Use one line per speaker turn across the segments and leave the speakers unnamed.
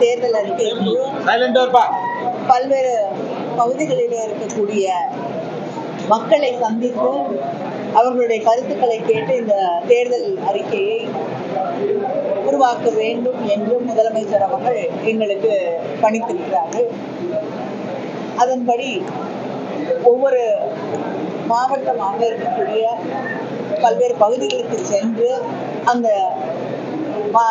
தேர்தல் அறிக்கை பல்வேறு பகுதிகளில் இருக்கக்கூடிய மக்களை சந்தித்து அவர்களுடைய கருத்துக்களை கேட்டு இந்த தேர்தல் அறிக்கையை உருவாக்க வேண்டும் என்று முதலமைச்சர் அவர்கள் எங்களுக்கு பணித்திருக்கிறார்கள். அதன்படி ஒவ்வொரு மாவட்டமாக இருக்கக்கூடிய பல்வேறு பகுதிகளுக்கு சென்று அந்த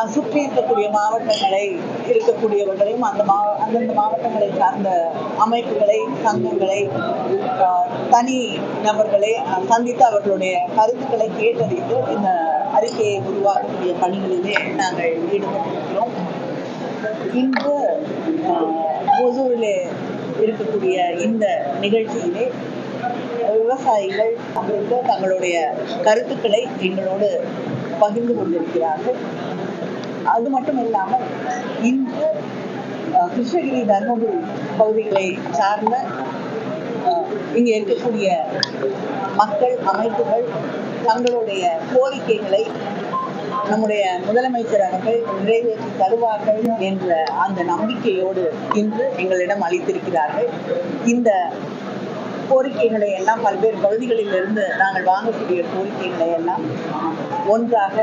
சுற்றி இருக்கக்கூடிய மாவட்டங்களை இருக்கக்கூடியவர்களையும் அந்த மா அந்தந்த மாவட்டங்களை சார்ந்த அமைப்புகளை சங்கங்களை தனி நபர்களை சந்தித்து அவர்களுடைய கருத்துக்களை கேட்டறிந்து இந்த அறிக்கையை உருவாக்கக்கூடிய பணிகளிலே நாங்கள் ஈடுபட்டிருக்கிறோம். இன்று ஆஹ், இருக்கக்கூடிய இந்த நிகழ்ச்சியிலே விவசாயிகள் அவர்களுக்கு தங்களுடைய கருத்துக்களை எங்களோடு பகிர்ந்து கொண்டிருக்கிறார்கள். அது மட்டும் இல்லாமல் இன்று கிருஷ்ணகிரி தர்மபுரி பகுதிகளை சார்ந்த இங்க இங்கே இருக்கக்கூடிய மக்கள் அமைப்புகள் தங்களுடைய கோரிக்கைகளை நம்முடைய முதலமைச்சர் அவர்கள் நிறைவேற்றி தருவார்கள் என்ற அந்த நம்பிக்கையோடு இன்று எங்களிடம் அளித்திருக்கிறார்கள். இந்த கோரிக்கைகளை எல்லாம் பல்வேறு பகுதிகளில் இருந்து நாங்கள் வாங்கக்கூடிய கோரிக்கைகளை எல்லாம் ஒன்றாக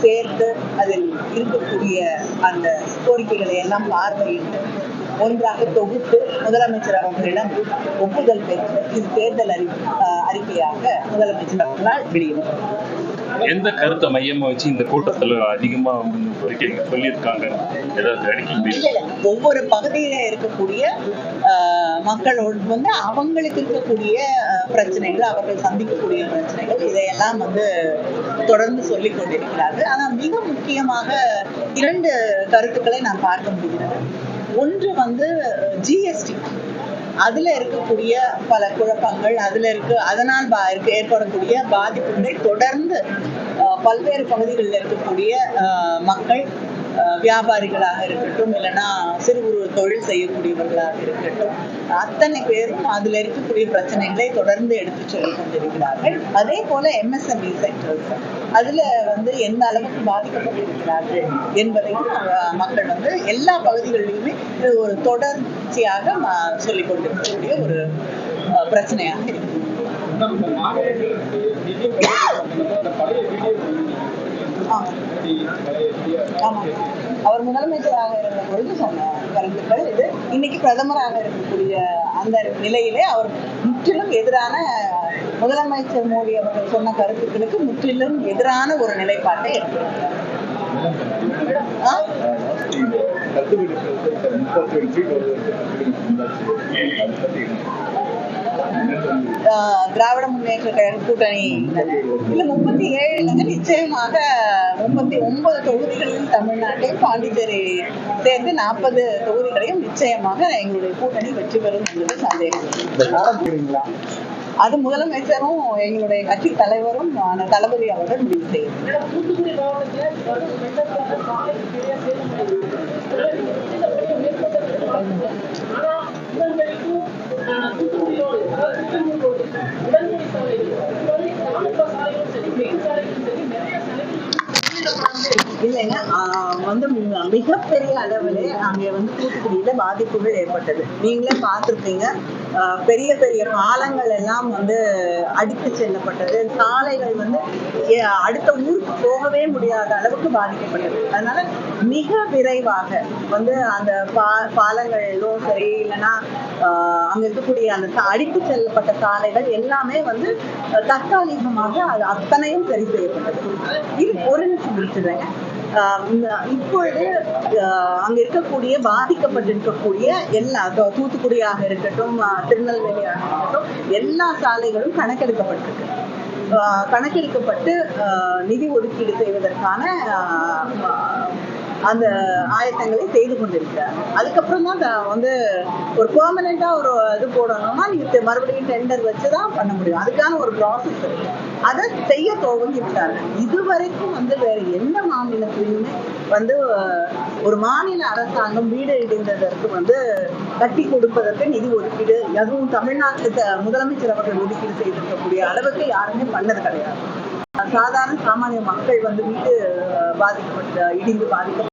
சேர்த்து அதில் இருக்கக்கூடிய அந்த கோரிக்கைகளை எல்லாம் பார்வையிட்டு ஒன்றாக தொகுத்து முதலமைச்சர் அவர்களிடம் ஒப்புதல் பெற்று இது தேர்தல் அறி அஹ் அறிக்கையாக முதலமைச்சர் அவர்களால் வெளியிடும்
எந்த கருத்தை மையமா வச்சு இந்த கூட்டத்துல அதிகமா கோரிக்கை சொல்லியிருக்காங்க? ஏதாவது அடிக்க
இல்ல, ஒவ்வொரு பகுதியில இருக்கக்கூடிய மக்களோடு வந்து அவங்களுக்கு இருக்கக்கூடிய பிரச்சனைகள் அவர்கள் சந்திக்கக்கூடிய பிரச்சனைகள் இதையெல்லாம் வந்து தொடர்ந்து சொல்லிக் கொண்டிருக்கிறார்கள். ஆனா மிக முக்கியமாக இரண்டு கருத்துக்களை நான் பார்க்க முடிகிறது. ஒன்று வந்து ஜிஎஸ்டி அதுல இருக்கக்கூடிய பல குழப்பங்கள் அதுல இருக்கு அதனால் பா- இருக்கு ஏற்படக்கூடிய பாதிப்புகளை தொடர்ந்து பல்வேறு பகுதிகளில் இருக்கக்கூடிய ஆஹ், மக்கள் வியாபாரிகளாக இருக்கட்டும் இல்லைன்னா சிறு குறு தொழில் செய்யக்கூடியவர்களாக இருக்கட்டும் அத்தனை பேரும் அதுல இருக்கக்கூடிய பிரச்சனைகளை தொடர்ந்து எடுத்து சொல்லி கொண்டிருக்கிறார்கள். அதே போல எம்எஸ்எம்இ செக்டர்ஸ் அதுல வந்து எந்த அளவுக்கு பாதிக்கப்பட்டிருக்கிறார்கள் என்பதையும் மக்கள் வந்து எல்லா பகுதிகளிலுமே இது ஒரு தொடர்ச்சியாக சொல்லிக் கொண்டிருக்கக்கூடிய ஒரு பிரச்சனையாக இருக்கு. அவர் முதலமைச்சராக இருந்த பொழுது சொன்ன கருத்துக்கள் இது இன்னைக்கு பிரதமராக இருக்கக்கூடிய அந்த நிலையிலே அவர் முற்றிலும் எதிரான முதலமைச்சர் மோடி அவர்கள் சொன்ன கருத்துக்களுக்கு முற்றிலும் எதிரான ஒரு நிலைப்பாட்டை எடுத்திருக்கிறார் திராவிட முன்னேற்ற கழக கூட்டணி. இல்ல முப்பத்தி ஏழு இல்லைங்க நிச்சயமாக முப்பத்தி ஒன்பது தொகுதிகளில் தமிழ்நாட்டில் பாண்டிச்சேரி சேர்ந்து நாற்பது தொகுதிகளையும் நிச்சயமாக எங்களுடைய கூட்டணி வெற்றி பெறும் என்பது சந்தேகம். அது முதலமைச்சரும் எங்களுடைய கட்சி தலைவரும் ஆன தளபதி அவர்கள் முடிவு செய்யும்
திருத்தந்தை போது உடல்நிலை சாலைகள் நானும் சாலைகளும் சரி மெயின் சாலைகளும் சரி நிறைய சாலைகள்
இல்லைங்க ஆஹ் வந்து மிகப்பெரிய அளவில் அங்கே வந்து தூத்துக்குடியில பாதிப்புகள் ஏற்பட்டது. நீங்களே பார்த்துருப்பீங்க ஆஹ் பெரிய பெரிய பாலங்கள் எல்லாம் வந்து அடித்து செல்லப்பட்டது. சாலைகள் வந்து அடுத்த ஊருக்கு போகவே முடியாத அளவுக்கு பாதிக்கப்பட்டது. அதனால மிக விரைவாக வந்து அந்த பா பாலங்களும் சரி இல்லைன்னா ஆஹ் அங்க இருக்கக்கூடிய அந்த அடித்து செல்லப்பட்ட சாலைகள் எல்லாமே வந்து தற்காலிகமாக அது அத்தனையும் சரி செய்யப்பட்டது. இது ஒரு நிமிஷம் முடிச்சிடுறேங்க இப்பொழுது அங்க இருக்கக்கூடிய பாதிக்கப்பட்டிருக்கக்கூடிய எல்லா தூத்துக்குடியாக இருக்கட்டும் திருநெல்வேலியாக இருக்கட்டும் எல்லா சாலைகளும் கணக்கெடுக்கப்பட்டிருக்கு. ஆஹ் கணக்கெடுக்கப்பட்டு நிதி ஒதுக்கீடு செய்வதற்கான ஆஹ் அந்த ஆயத்தங்களை செய்து கொண்டிருக்கிறார். அதுக்கப்புறம் தான் த- வந்து ஒரு பெர்மனண்டா ஒரு இது போடணும்னா நீங்க மறுபடியும் டெண்டர் வச்சு தான் பண்ண முடியும். அதுக்கான ஒரு ப்ராசஸ் இருக்கு. அதை செய்ய துவங்கிவிட்டாங்க இதுவரைக்கும் வந்து வேற எந்த மாநிலத்திலையுமே வந்து ஒரு மாநில அரசாங்கம் வீடு இடிந்ததற்கு வந்து கட்டி கொடுப்பதற்கு நிதி ஒதுக்கீடு அதுவும் தமிழ்நாட்டு முதலமைச்சர் அவர்கள் ஒதுக்கீடு செய்திருக்கக்கூடிய அளவுக்கு யாருமே பண்ணது கிடையாது. சாதாரண சாமானிய மக்கள் வந்து வீட்டு பாதிக்கப்பட்ட இடிந்து பாதிக்கப்பட்ட